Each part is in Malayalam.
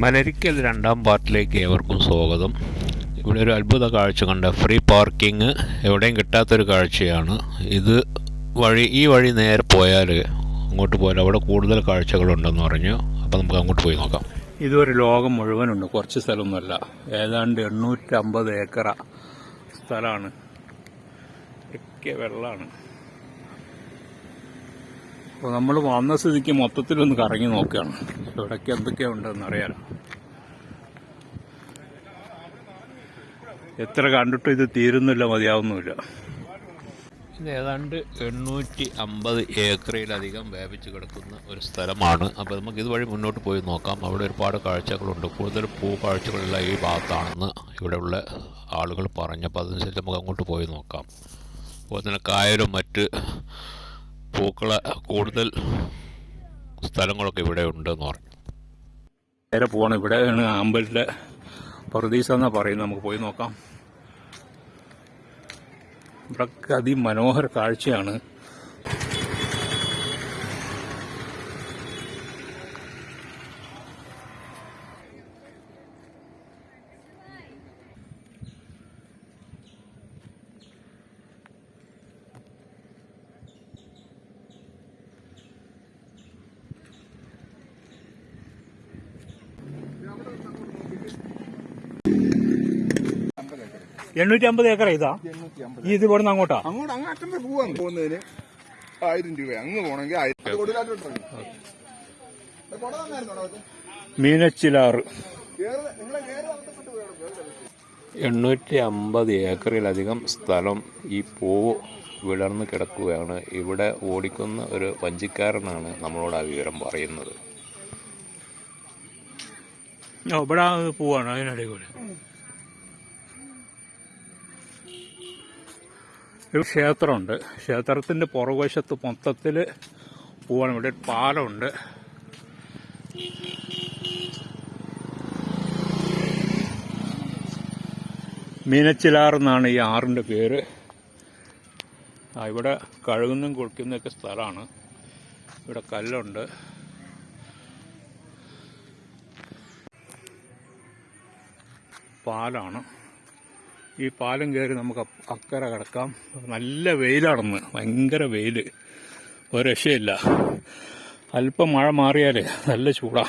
മലരിക്കൽ രണ്ടാം പാർട്ടിലേക്ക് ഏവർക്കും സ്വാഗതം. ഇവിടെ ഒരു അത്ഭുത കാഴ്ച കണ്ട ഫ്രീ പാർക്കിംഗ് എവിടെയും കിട്ടാത്തൊരു കാഴ്ചയാണ്. ഇത് വഴി ഈ വഴി നേരെ പോയാൽ അങ്ങോട്ട് പോയാൽ അവിടെ കൂടുതൽ കാഴ്ചകളുണ്ടെന്ന് പറഞ്ഞു. അപ്പോൾ നമുക്ക് അങ്ങോട്ട് പോയി നോക്കാം. ഇതൊരു ലോകം മുഴുവനുണ്ട്. കുറച്ച് സ്ഥലമൊന്നുമല്ല. ഏതാണ്ട് എണ്ണൂറ്റമ്പത് ഏക്കറ സ്ഥലമാണ്. ഒക്കെ വെള്ളമാണ്. അപ്പോൾ നമ്മൾ വന്ന സ്ഥിതിക്ക് മൊത്തത്തിലൊന്ന് കറങ്ങി നോക്കുകയാണ് ഇവിടേക്ക് എന്തൊക്കെയാ ഉണ്ടെന്ന് അറിയാലോ. എത്ര കണ്ടിട്ടും ഇത് തീരുന്നില്ല മതിയാവുന്നുമില്ല ഇത് ഏതാണ്ട് എണ്ണൂറ്റി അമ്പത് ഏക്കറിലധികം വ്യാപിച്ച് കിടക്കുന്ന ഒരു സ്ഥലമാണ്. അപ്പോൾ നമുക്ക് ഇതുവഴി മുന്നോട്ട് പോയി നോക്കാം. അവിടെ ഒരുപാട് കാഴ്ചകളുണ്ട്. കൂടുതൽ പൂ കാഴ്ചകളുള്ള ഈ ഭാഗത്താണെന്ന് ഇവിടെയുള്ള ആളുകൾ പറഞ്ഞപ്പോൾ അതനുസരിച്ച് നമുക്ക് അങ്ങോട്ട് പോയി നോക്കാം. അതുപോലെ തന്നെ കായലും മറ്റ് പൂക്കള കൂടുതൽ സ്ഥലങ്ങളൊക്കെ ഇവിടെ ഉണ്ടെന്ന് പറഞ്ഞു. നേരെ പോവാണ്. ഇവിടെ അമ്പലത്തിലെ പ്രതീസ എന്നാ പറയുന്നത്. നമുക്ക് പോയി നോക്കാം. ഇവിടെ അതിമനോഹര കാഴ്ചയാണ്. എണ്ണൂറ്റി അമ്പത് ഏക്കർ ഇതാ ഇത് ഇവിടെ നിന്ന് അങ്ങോട്ടാ? അങ്ങോട്ട് അങ്ങ് അറ്റം വരെ പോവാൻ പോകുന്നതിന് ആയിരം രൂപ. അങ്ങ് പോണെങ്കിൽ ആയിരം? മീനച്ചിലാറ് എണ്ണൂറ്റി അമ്പത് ഏക്കറിലധികം സ്ഥലം ഈ പൂവ് വിളർന്നു കിടക്കുകയാണ്. ഇവിടെ ഓടിക്കുന്ന ഒരു വഞ്ചിക്കാരനാണ് നമ്മളോട് ആ വിവരം പറയുന്നത്. ഇവിടെ പോവാണ് അതിനിടയിൽ കൂടെ. ക്ഷേത്രമുണ്ട്. ക്ഷേത്രത്തിന്റെ പുറകുവശത്ത് മൊത്തത്തിൽ പോവാണ്. ഇവിടെ പാലമുണ്ട്. മീനച്ചിലാർ എന്നാണ് ഈ ആറിന്റെ പേര്. ആ ഇവിടെ കഴുകുന്നും കുളിക്കുന്നൊക്കെ സ്ഥലമാണ്. ഇവിടെ കല്ലുണ്ട്. പാലാണ്. ഈ പാലം കയറി നമുക്ക് അക്കരെ കിടക്കാം. നല്ല വെയിലാണെന്ന്. ഭയങ്കര വെയിൽ ഒരു രക്ഷയില്ല. അല്പം മഴ മാറിയാലേ നല്ല ചൂടാ.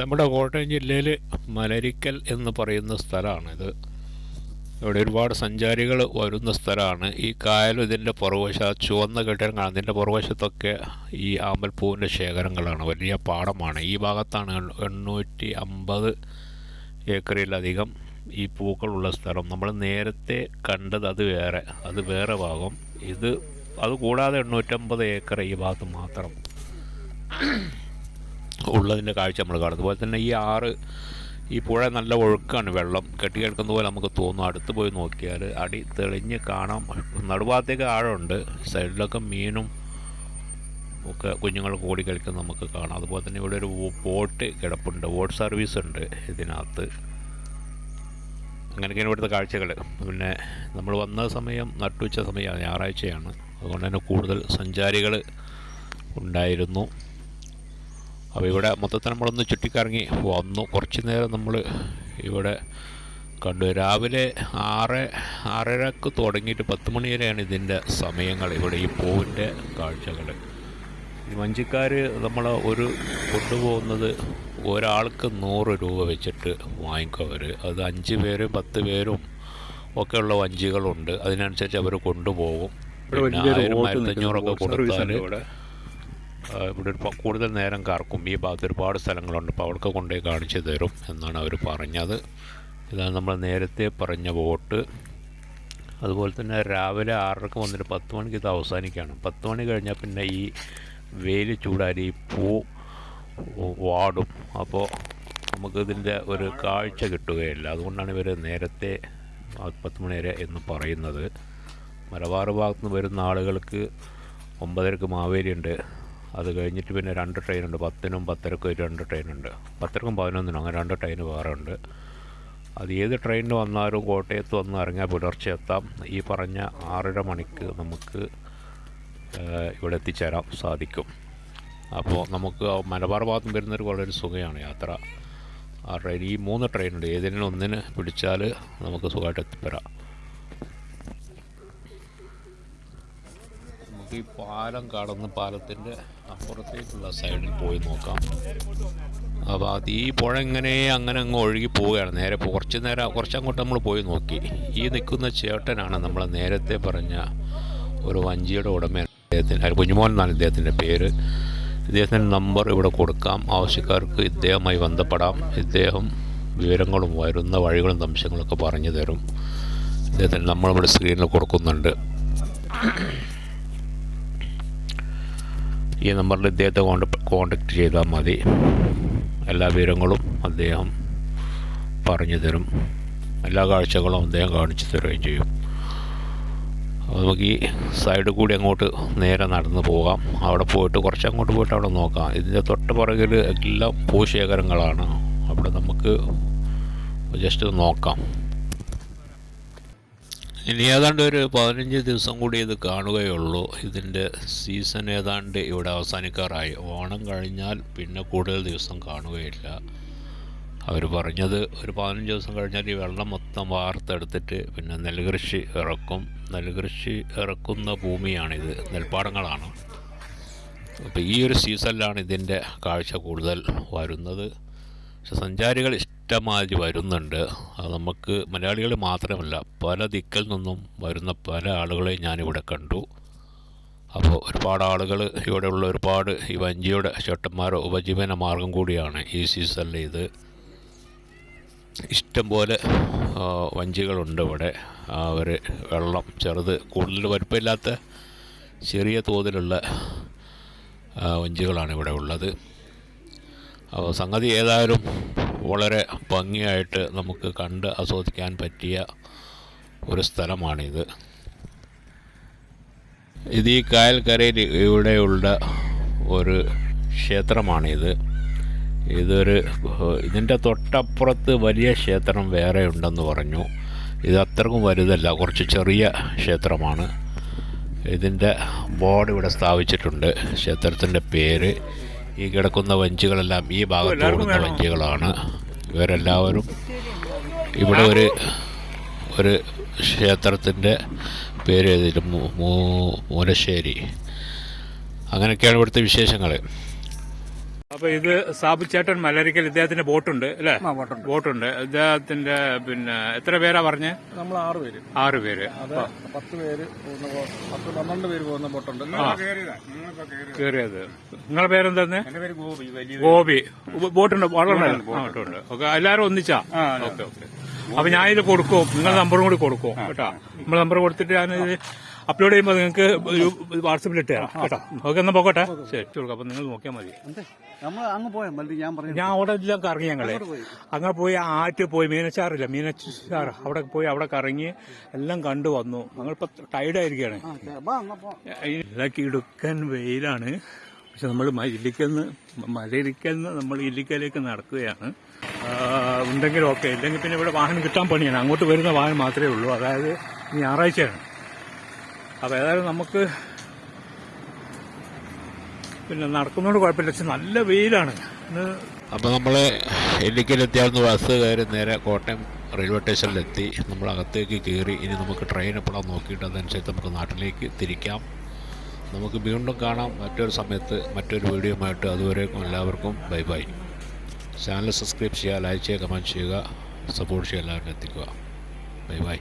നമ്മുടെ കോട്ടയം ജില്ലയിൽ മലരിക്കൽ എന്ന് പറയുന്ന സ്ഥലമാണിത്. ഇവിടെ ഒരുപാട് സഞ്ചാരികൾ വരുന്ന സ്ഥലമാണ്. ഈ കായലും ഇതിന്റെ പുറകുവശ ആ ചുവന്ന കെട്ടിടം കാണാം ഇതിന്റെ പുറകുവശത്തൊക്കെ ഈ ആമ്പൽപ്പൂവിന്റെ ശേഖരങ്ങളാണ്. വലിയ പാടമാണ്. ഈ ഭാഗത്താണ് എണ്ണ- എണ്ണൂറ്റി അമ്പത് ഏക്കറിലധികം ഈ പൂക്കളുള്ള സ്ഥലം. നമ്മൾ നേരത്തെ കണ്ടത് അത് വേറെ അത് വേറെ ഭാഗം. ഇത് അതുകൂടാതെ എണ്ണൂറ്റമ്പത് ഏക്കർ ഈ ഭാഗത്ത് മാത്രം ഉള്ളതിന്റെ കാഴ്ച നമ്മൾ കാണും. അതുപോലെ തന്നെ ഈ ആറ് ഈ പുഴ നല്ല ഒഴുക്കാണ്. വെള്ളം കെട്ടിക്കിടക്കുന്ന പോലെ നമുക്ക് തോന്നും. അടുത്ത് പോയി നോക്കിയാൽ അടി തെളിഞ്ഞ് കാണാം. നടുഭാഗത്തേക്ക് ആഴമുണ്ട്. സൈഡിലൊക്കെ മീനും ഒക്കെ കുഞ്ഞുങ്ങൾ കൂടി കളിക്കുന്ന നമുക്ക് കാണാം. അതുപോലെ തന്നെ ഇവിടെ ഒരു ബോട്ട് കിടപ്പുണ്ട്. ബോട്ട് സർവീസ് ഉണ്ട് ഇതിനകത്ത്. അങ്ങനെയൊക്കെയാണ് ഇവിടുത്തെ കാഴ്ചകൾ. പിന്നെ നമ്മൾ വന്ന സമയം നട്ടുച്ച സമയമാണ് ഞായറാഴ്ചയാണ്. അതുകൊണ്ട് തന്നെ കൂടുതൽ സഞ്ചാരികൾ ഉണ്ടായിരുന്നു. അപ്പോൾ ഇവിടെ മൊത്തത്തിൽ നമ്മളൊന്ന് ചുറ്റിക്കറങ്ങി വന്നു. കുറച്ച് നേരം നമ്മൾ ഇവിടെ കണ്ടു. രാവിലെ ആറ് ആറരക്ക് തുടങ്ങിയിട്ട് പത്ത് മണി വരെയാണ് ഇതിന്റെ സമയങ്ങൾ ഇവിടെ ഈ പൂവിന്റെ കാഴ്ചകൾ. ഈ വഞ്ചിക്കാർ നമ്മൾ ഒരു കൊണ്ടുപോകുന്നത് ഒരാൾക്ക് നൂറ് രൂപ വെച്ചിട്ട് വാങ്ങിക്കും അവർ അത് അഞ്ച് പേരും പത്ത് പേരും ഒക്കെയുള്ള വഞ്ചികളുണ്ട്. അതിനനുസരിച്ച് അവർ കൊണ്ടുപോകും. പിന്നെ ആയിരം ആയിരത്തഞ്ഞൂറൊക്കെ കൊടുത്താൽ ഇവിടെ കൂടുതൽ നേരം കാർക്കും. ഈ ഭാഗത്ത് ഒരുപാട് സ്ഥലങ്ങളുണ്ട്. അപ്പോൾ അവർക്ക് കൊണ്ടുപോയി കാണിച്ചു തരും എന്നാണ് അവർ പറഞ്ഞത്. ഇതാണ് നമ്മൾ നേരത്തെ പറഞ്ഞ ബോട്ട് അതുപോലെ തന്നെ രാവിലെ ആറരക്ക് വന്നിട്ട് പത്ത് മണിക്ക് ഇത് അവസാനിക്കുകയാണ്. പത്ത് മണി കഴിഞ്ഞാൽ പിന്നെ ഈ വെയിൽ ചൂടാരി പൂ വാടും. അപ്പോൾ നമുക്കിതിന്റെ ഒരു കാഴ്ച കിട്ടുകയില്ല. അതുകൊണ്ടാണ് ഇവർ നേരത്തെ പത്ത് മണി വരെ എന്ന് പറയുന്നത്. മലബാർ ഭാഗത്ത് നിന്ന് വരുന്ന ആളുകൾക്ക് ഒമ്പതരക്ക് മാവേലി ഉണ്ട് അത് കഴിഞ്ഞിട്ട് പിന്നെ രണ്ട് ട്രെയിനുണ്ട്. പത്തിനും പത്തരക്കും ഒരു രണ്ട് ട്രെയിനുണ്ട്. പത്തരക്കും പതിനൊന്നിനും അങ്ങനെ രണ്ട് ട്രെയിൻ വേറെ ഉണ്ട് അത് ഏത് ട്രെയിനിന് വന്നാലും കോട്ടയത്ത് വന്ന് ഇറങ്ങിയാൽ പുലർച്ചെ എത്താം. ഈ പറഞ്ഞ ആറര മണിക്ക് നമുക്ക് ഇവിടെ എത്തിച്ചേരാൻ സാധിക്കും. അപ്പോൾ നമുക്ക് മലബാർ ഭാഗത്തും വരുന്നൊരു വളരെ സുഖമാണ് യാത്ര. ആ ട്രെയിൻ ഈ മൂന്ന് ട്രെയിനുണ്ട്. ഏതെങ്കിലും ഒന്നിന് പിടിച്ചാൽ നമുക്ക് സുഖമായിട്ട് എത്തിപ്പെടാം. നമുക്ക് ഈ പാലം കടന്ന് പാലത്തിന്റെ അപ്പുറത്തേക്കുള്ള സൈഡിൽ പോയി നോക്കാം. അപ്പോൾ അത് ഈ പുഴ ഇങ്ങനെ അങ്ങനെ അങ്ങ് ഒഴുകി പോവുകയാണ്. നേരെ കുറച്ച് നേരം കുറച്ചങ്ങോട്ട് നമ്മൾ പോയി നോക്കി. ഈ നിൽക്കുന്ന ചേട്ടനാണ് നമ്മൾ നേരത്തെ പറഞ്ഞ ഒരു വഞ്ചിയുടെ ഉടമ. അദ്ദേഹത്തിന് അല്ല, കുഞ്ഞുമോൻ എന്നാണ് ഇദ്ദേഹത്തിന്റെ പേര്. ഇദ്ദേഹത്തിന്റെ നമ്പർ ഇവിടെ കൊടുക്കാം. ആവശ്യക്കാർക്ക് ഇദ്ദേഹവുമായി ബന്ധപ്പെടാം. ഇദ്ദേഹം വിവരങ്ങളും വരുന്ന വഴികളും സംശയങ്ങളൊക്കെ പറഞ്ഞു തരും. ഇദ്ദേഹത്തിന് നമ്മളിവിടെ സ്ക്രീനിൽ കൊടുക്കുന്നുണ്ട്. ഈ നമ്പറിൽ ഇദ്ദേഹത്തെ കോണ്ടാക്ട് ചെയ്താൽ മതി. എല്ലാ വിവരങ്ങളും അദ്ദേഹം പറഞ്ഞു തരും. എല്ലാ കാഴ്ചകളും അദ്ദേഹം കാണിച്ചു തരുകയും ചെയ്യും. നമുക്ക് ഈ സൈഡ് കൂടി അങ്ങോട്ട് നേരെ നടന്ന് പോകാം. അവിടെ പോയിട്ട് കുറച്ച് അങ്ങോട്ട് പോയിട്ട് അവിടെ നോക്കാം. ഇതിന്റെ തൊട്ട് പുറകിൽ എല്ലാം ഭൂശേഖരങ്ങളാണ്. അവിടെ നമുക്ക് ജസ്റ്റ് നോക്കാം. ഇനി ഏതാണ്ട് ഒരു പതിനഞ്ച് ദിവസം കൂടി ഇത് കാണുകയുള്ളൂ. ഇതിന്റെ സീസൺ ഏതാണ്ട് ഇവിടെ അവസാനിക്കാറായി. ഓണം കഴിഞ്ഞാൽ പിന്നെ കൂടുതൽ ദിവസം കാണുകയില്ല. അവർ പറഞ്ഞത് ഒരു പതിനഞ്ച് ദിവസം കഴിഞ്ഞാൽ ഈ വെള്ളം മൊത്തം വാർത്തെടുത്തിട്ട് പിന്നെ നെൽകൃഷി ഇറക്കും. നെൽകൃഷി ഇറക്കുന്ന ഭൂമിയാണിത്. നെൽപ്പാടങ്ങളാണ്. അപ്പോൾ ഈ ഒരു സീസണിലാണ് ഇതിന്റെ കാഴ്ച കൂടുതൽ വരുന്നത്. പക്ഷെ സഞ്ചാരികൾ ഇഷ്ടമാതിരി വരുന്നുണ്ട്. അത് നമുക്ക് മലയാളികൾ മാത്രമല്ല പല ദിക്കിൽ നിന്നും വരുന്ന പല ആളുകളെയും ഞാനിവിടെ കണ്ടു. അപ്പോൾ ഒരുപാട് ആളുകൾ ഇവിടെയുള്ള ഒരുപാട് ഈ വഞ്ചിയുടെ ചേട്ടന്മാരോ ഉപജീവന മാർഗം കൂടിയാണ് ഈ സീസണിൽ ഇത്. ഇഷ്ടംപോലെ വഞ്ചികളുണ്ട് ഇവിടെ. അവർ വെള്ളം ചെറുത് കൂടുതൽ വലുപ്പമില്ലാത്ത ചെറിയ തോതിലുള്ള വഞ്ചികളാണ് ഇവിടെ ഉള്ളത്. അപ്പോൾ സംഗതി ഏതായാലും വളരെ ഭംഗിയായിട്ട് നമുക്ക് കണ്ട് ആസ്വദിക്കാൻ പറ്റിയ ഒരു സ്ഥലമാണിത്. ഇത് ഈ കായൽക്കരയിൽ ഇവിടെയുള്ള ഒരു ക്ഷേത്രമാണിത്. ഇതൊരു ഇതിന്റെ തൊട്ടപ്പുറത്ത് വലിയ ക്ഷേത്രം വേറെ ഉണ്ടെന്ന് പറഞ്ഞു. ഇത് അത്രക്കും വലുതല്ല കുറച്ച് ചെറിയ ക്ഷേത്രമാണ്. ഇതിന്റെ ബോർഡ് ഇവിടെ സ്ഥാപിച്ചിട്ടുണ്ട് ക്ഷേത്രത്തിന്റെ പേര്. ഈ കിടക്കുന്ന വഞ്ചികളെല്ലാം ഈ ഭാഗത്ത് ഓടുന്ന വഞ്ചികളാണ്. ഇവരെല്ലാവരും ഇവിടെ ഒരു ഒരു ക്ഷേത്രത്തിന്റെ പേര് എഴുതിയിട്ട് മൂലശ്ശേരി. അങ്ങനെയൊക്കെയാണ് ഇവിടുത്തെ വിശേഷങ്ങൾ. അപ്പൊ ഇത് സാബു ചേട്ടൻ മലരിക്കൽ ഇദ്ദേഹത്തിന്റെ ബോട്ടുണ്ട് അല്ലേ? ബോട്ടുണ്ട്. ഇദ്ദേഹത്തിന്റെ പിന്നെ എത്ര പേരാ പറഞ്ഞ്? നമ്മൾ ആറ് പേര്. ആറ് പേര്. പത്ത് പേര് പത്ത് പന്ത്രണ്ട് പേര് പോകുന്ന ബോട്ടുണ്ട്. കേറിയത്? നിങ്ങളുടെ പേരെന്താന്ന്? ഗോപി. ബോട്ടുണ്ട് ബോട്ടുണ്ട് ബോട്ടുണ്ട്. ഓക്കെ എല്ലാരും ഒന്നിച്ചാ? Okay okay. അപ്പൊ ഞാൻ ഇത് കൊടുക്കും നിങ്ങളുടെ നമ്പറും കൂടി കൊടുക്കും കേട്ടാ. നമ്മൾ നമ്പർ കൊടുത്തിട്ട് ഞാൻ ഇത് അപ്ലോഡ് ചെയ്യുമ്പോൾ നിങ്ങൾക്ക് ഒരു വാട്സപ്പിൽ ഇട്ട് തരാം കേട്ടോ. ഓക്കെ എന്നാൽ പോകട്ടെ. ശരി. കൊടുക്കാം അപ്പം നിങ്ങൾ നോക്കിയാൽ മതി. അങ്ങ് ഞാൻ പറഞ്ഞു ഞാൻ അവിടെ എല്ലാം കറങ്ങി ഞങ്ങളെ. അങ്ങനെ പോയി. ആറ്റ് പോയി. മീനച്ചാറില്ല മീനച്ചാർ അവിടെ പോയി അവിടെ കറങ്ങി എല്ലാം കണ്ടു വന്നു. ഞങ്ങളിപ്പോ ടൈഡായിരിക്കുകയാണ് ഇതൊക്കെ ഇടുക്കൻ വെയിലാണ്. പക്ഷെ നമ്മൾ ഇല്ലിക്കന്ന് മലയിരിക്കുന്ന നമ്മൾ ഇല്ലിക്കലേക്ക് നടക്കുകയാണ്. ഉണ്ടെങ്കിൽ ഓക്കെ. ഇല്ലെങ്കിൽ പിന്നെ ഇവിടെ വാഹനം കിട്ടാൻ പണിയാണ്. അങ്ങോട്ട് വരുന്ന വാഹനം മാത്രമേ ഉള്ളൂ. അതായത് ഞായറാഴ്ചയാണ്. അപ്പോൾ ഏതായാലും നമുക്ക് പിന്നെ നടക്കുന്നതുകൊണ്ട് കുഴപ്പമില്ല. പക്ഷെ നല്ല വെയിലാണ്. ഇന്ന് അപ്പോൾ നമ്മൾ എല്ലിക്കലെത്തിയാവുന്ന ബസ് കയറി നേരെ കോട്ടയം റെയിൽവേ സ്റ്റേഷനിലെത്തി. നമ്മൾ അകത്തേക്ക് കയറി. ഇനി നമുക്ക് ട്രെയിൻ എപ്പോഴാണ് നോക്കിയിട്ട് അതനുസരിച്ച് നമുക്ക് നാട്ടിലേക്ക് തിരിക്കാം. നമുക്ക് വീണ്ടും കാണാം. മറ്റൊരു സമയത്ത് മറ്റൊരു വീഡിയോയുമായിട്ട് അതുവരേക്കും എല്ലാവർക്കും ബൈ ബൈ ചാനൽ സബ്സ്ക്രൈബ് ചെയ്യുക ലൈക്ക് ചെയ്യുക കമന്റ് ചെയ്യുക സപ്പോർട്ട് ചെയ്യുക എല്ലാവരും എത്തിക്കുക. Bye bye